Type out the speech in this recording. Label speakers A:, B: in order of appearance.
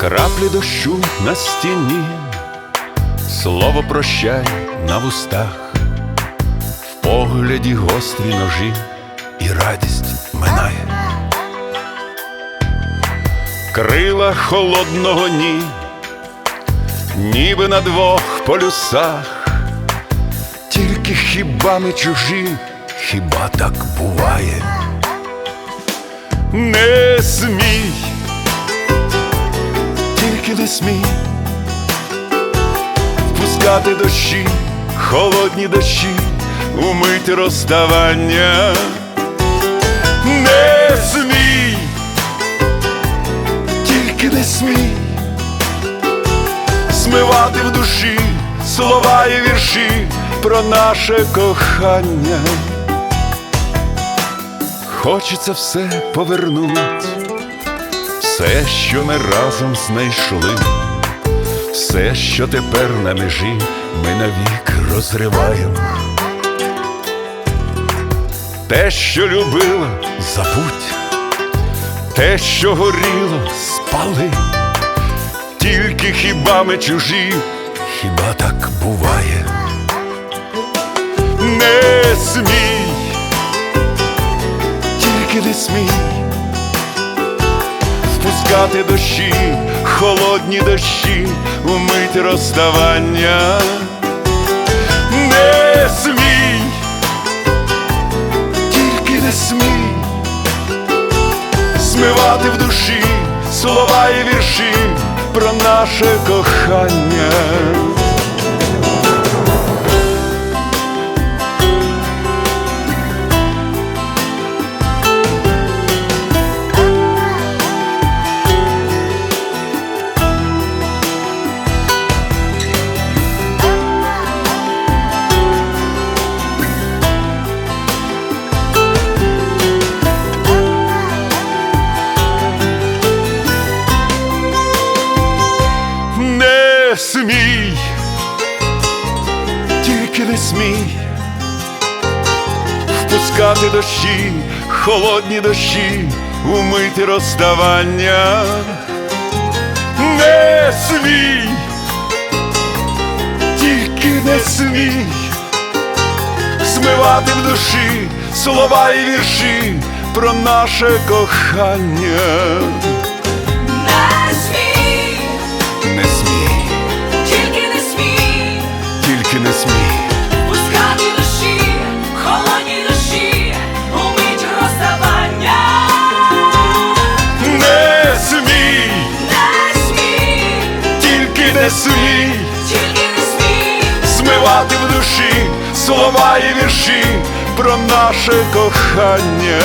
A: Краплі дощу на стіні, слово прощай на вустах, в погляді гострі ножі і радість минає. Крила холодного ні, ніби на двох полюсах, тільки хіба ми чужі, хіба так буває? Не смій, смій впускати дощі, холодні дощі, умить розставання. Не смій, тільки не смій смивати в душі слова і вірші про наше кохання. Хочеться все повернуть, все, що ми разом знайшли, все, що тепер на межі ми навік розриваємо. Те, що любила, забудь, те, що горіло, спали, тільки хіба ми чужі, хіба так буває? Не смій тільки не смій впускати дощі, холодні дощі, умить розставання. Не смій, тільки не смій змивати в душі слова і вірші про наше кохання. Смій, тільки не смій впускати дощі, холодні дощі, умити розставання. Не смій, тільки не смій змивати в душі слова і вірші про наше кохання. Не смій
B: тільки не смій,
A: змивати в душі слова і вірші про наше кохання.